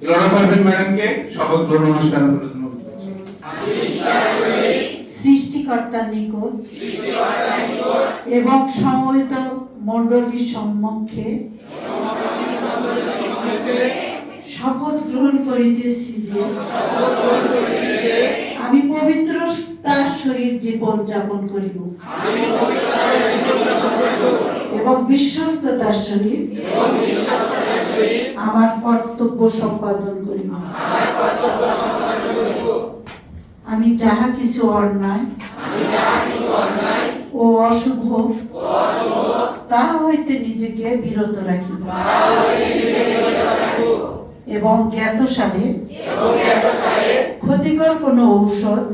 লড়া পারবেন ম্যাডামকে, শপথ গ্রহণ অনুষ্ঠান। সৃষ্টিকর্তার নিকট এবং সমবেত মণ্ডলীর সম্মুখে শপথ গ্রহণ করিতেছি যে আমি পবিত্রতার সহিত জীবন যাপন করিব এবং বিশ্বস্ততার সহিত আমার কর্তব্য সম্পাদন করিব আমি যাহা কিছু অন্যায় ও অশুভ তাহা হইতে নিজেকে বিরত রাখিব এবং জ্ঞাতসারে ক্ষতিকর কোনো ঔষধ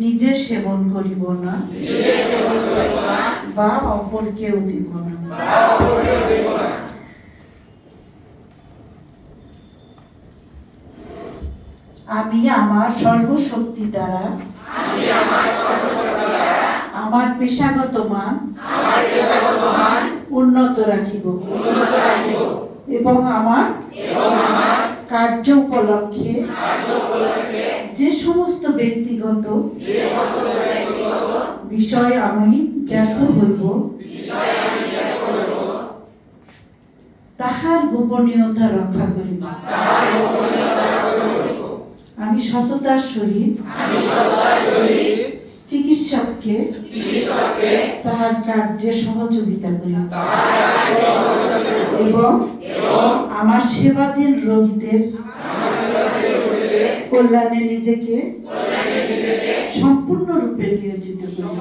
নিজে সেবন করিব না। বা অপরকেও দিব না। আমি আমার সর্বশক্তি দ্বারা আমার পেশাগত মান উন্নত রাখিব। এবং আমার কার্য উপলক্ষে যে সমস্ত ব্যক্তিগত বিষয় আমি জ্ঞাত হইব তাহার গোপনীয়তা রক্ষা করিব। আমি সততার সহিত চিকিৎসককে তাহার কার্যে সহযোগিতা করি। এবং আমার সেবাধীন রোগীদের কল্যাণে নিজেকে সম্পূর্ণরূপে নিয়োজিত করি